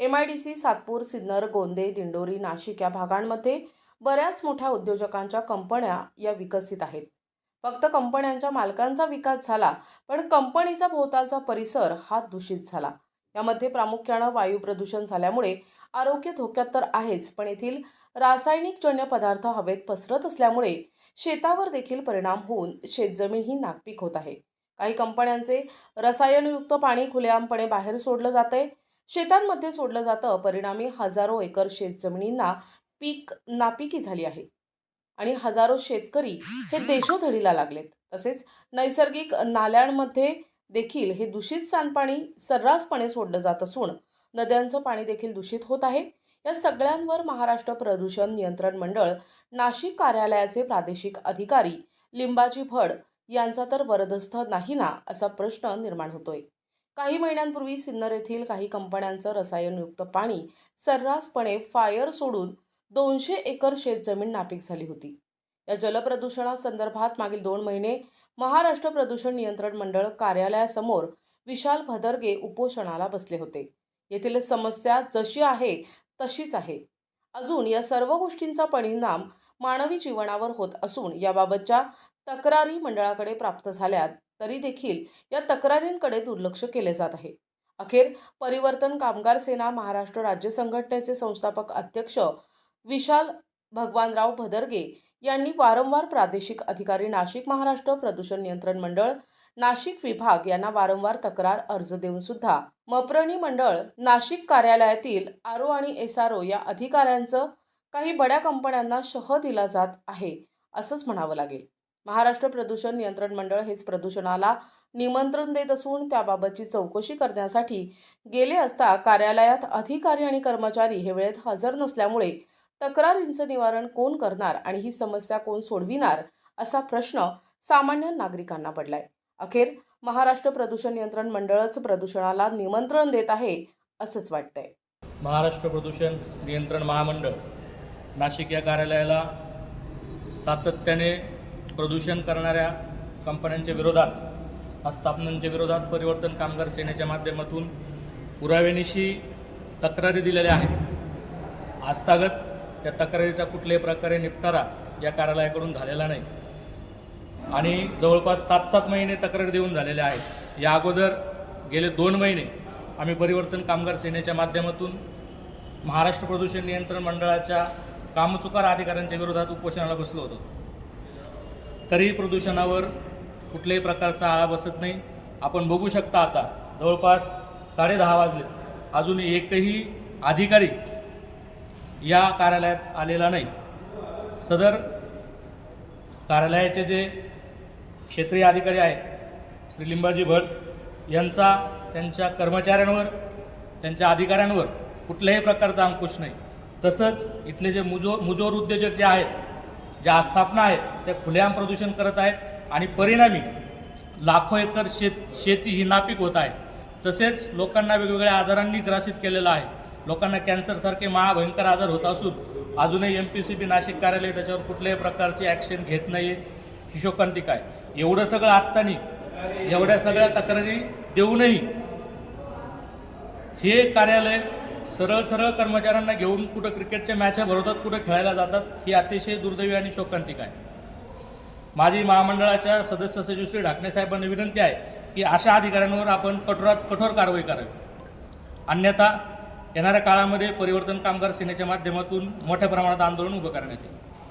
M I D C Satpur Sinnar Gonde Dindori Nashik या भागांमध्ये बऱ्याच मोठ्या उद्योजकांच्या कंपन्या या विकसित आहेत. फक्त कंपन्यांच्या मालकांचा विकास झाला पण कंपनीचा भोवतालचा परिसर हा दूषित झाला. यामध्ये प्रामुख्यानं वायू प्रदूषण झाल्यामुळे आरोग्य धोक्यात तर आहेच पण येथील रासायनिकजन्य पदार्थ हवेत पसरत असल्यामुळे शेतावर देखील परिणाम होऊन शेतजमीन ही नागपीक होत आहे. काही कंपन्यांचे रसायनयुक्त पाणी खुलेआमपणे बाहेर सोडलं जातंय शेतांमध्ये सोडलं जातं. परिणामी हजारो एकर शेतजमिनींना पीक नापिकी झाली आहे आणि हजारो शेतकरी हे देशोधडीला लागलेत. तसेच नैसर्गिक नाल्यांमध्ये देखील हे दूषित सांडपाणी सर्रासपणे सोडलं जात असून नद्यांचं पाणी देखील दूषित होत आहे. या सगळ्यांवर महाराष्ट्र प्रदूषण नियंत्रण मंडळ नाशिक कार्यालयाचे प्रादेशिक अधिकारी लिंबाजी भड यांचा तर वरदस्थ नाही ना असा प्रश्न निर्माण होतोय. काही महिन्यांपूर्वी सिन्नर येथील काही कंपन्यांचं रसायनयुक्त पाणी सर्रासपणे फायर सोडून दोनशे एकर शेतजमीन नापीक झाली होती. या जलप्रदूषणासंदर्भात मागील दोन महिने महाराष्ट्र प्रदूषण नियंत्रण मंडळ कार्यालयासमोर विशाल भदरगे उपोषणाला बसले होते. येथील समस्या जशी आहे तशीच आहे. अजून या सर्व गोष्टींचा परिणाम मानवी जीवनावर होत असून याबाबतच्या तक्रारी मंडळाकडे प्राप्त झाल्या तरी देखील या तक्रारींकडे दुर्लक्ष केले जात आहे. अखेर परिवर्तन कामगार सेना महाराष्ट्र राज्य संघटनेचे संस्थापक अध्यक्ष विशाल भगवानराव भदरगे यांनी वारंवार प्रादेशिक अधिकारी नाशिक महाराष्ट्र प्रदूषण नियंत्रण मंडळ नाशिक विभाग यांना वारंवार तक्रार अर्ज देऊन सुद्धा मप्रणी मंडळ नाशिक कार्यालयातील आरो आणि एस आर ओ या अधिकाऱ्यांचं काही बड्या कंपन्यांना शह दिला जात आहे असंच म्हणावं लागेल. महाराष्ट्र प्रदूषण नियंत्रण मंडळ हेच प्रदूषणाला निमंत्रण देत असून त्याबाबतची चौकशी करण्यासाठी गेले असता कार्यालयात अधिकारी आणि कर्मचारी हे वेळेत हजर नसल्यामुळे तक्रारींचं निवारण कोण करणार आणि ही समस्या कोण सोडविणार असा प्रश्न सामान्य नागरिकांना पडलाय. अखेर महाराष्ट्र प्रदूषण नियंत्रण मंडळच प्रदूषणाला निमंत्रण देत आहे असंच वाटतंय. महाराष्ट्र प्रदूषण नियंत्रण महामंडळ नाशिक या कार्यालयाला सातत्याने प्रदूषण करणाऱ्या कंपन्यांच्या विरोधात आस्थापनांच्या विरोधात परिवर्तन कामगार सेनेच्या माध्यमातून पुराव्यानिशी तक्रारी दिलेल्या आहेत. आस्थागत त्या तक्रारीचा कुठल्याही प्रकारे निपटारा या कार्यालयाकडून झालेला नाही. आणि जवळपास सात सात महिने तक्रार देऊन झालेल्या आहेत. या अगोदर गेले दोन महिने आम्ही परिवर्तन कामगार सेनेच्या माध्यमातून महाराष्ट्र प्रदूषण नियंत्रण मंडळाच्या कामचुकार अधिकाऱ्यांच्या विरोधात उपोषणाला बसलो होतो. तरीही प्रदूषणावर कुठल्याही प्रकारचा आळा बसत नाही. आपण बघू शकता आता जवळपास साडे दहा वाजले. अजून एकही अधिकारी या कार्यालयात आलेला नाही. सदर कार्यालयाचे जे क्षेत्रीय अधिकारी आहेत श्री लिंबाजी भट यांचा त्यांच्या कर्मचाऱ्यांवर त्यांच्या अधिकाऱ्यांवर कुठल्याही प्रकारचा अंकुश नाही. तसंच इथले जे मुजो मुजोर उद्योजक जे आहेत ज्या आस्थापना आहेत त्या खुलेआम प्रदूषण करत आहेत. आणि परिणामी लाखो एकर शेत शेती ही नापीक होत आहे. तसेच लोकांना वेगवेगळ्या आजारांनी ग्रासित केलेलं आहे. लोकांना कॅन्सरसारखे महाभयंकर आजार होत असून अजूनही M P C B Nashik कार्यालय त्याच्यावर कुठल्याही प्रकारची ॲक्शन घेत नाही ही शोकांतिक आहे. एवढं सगळं असताना एवढ्या सगळ्या तक्रारी देऊनही हे कार्यालय सरळ सरळ कर्मचाऱ्यांना घेऊन कुठं क्रिकेटच्या मॅचा भरवतात कुठं खेळायला जातात ही अतिशय दुर्दैवी आणि शोकांतिक आहे. माझी महामंडळाच्या सदस्य सचिव श्री ढाकणे साहेबांना विनंती आहे की अशा अधिकाऱ्यांवर आपण कठोरात कठोर कारवाई करावी. अन्यथा येणाऱ्या काळामध्ये परिवर्तन कामगार सेनेच्या माध्यमातून मोठ्या प्रमाणात आंदोलन उभं करण्यात येईल.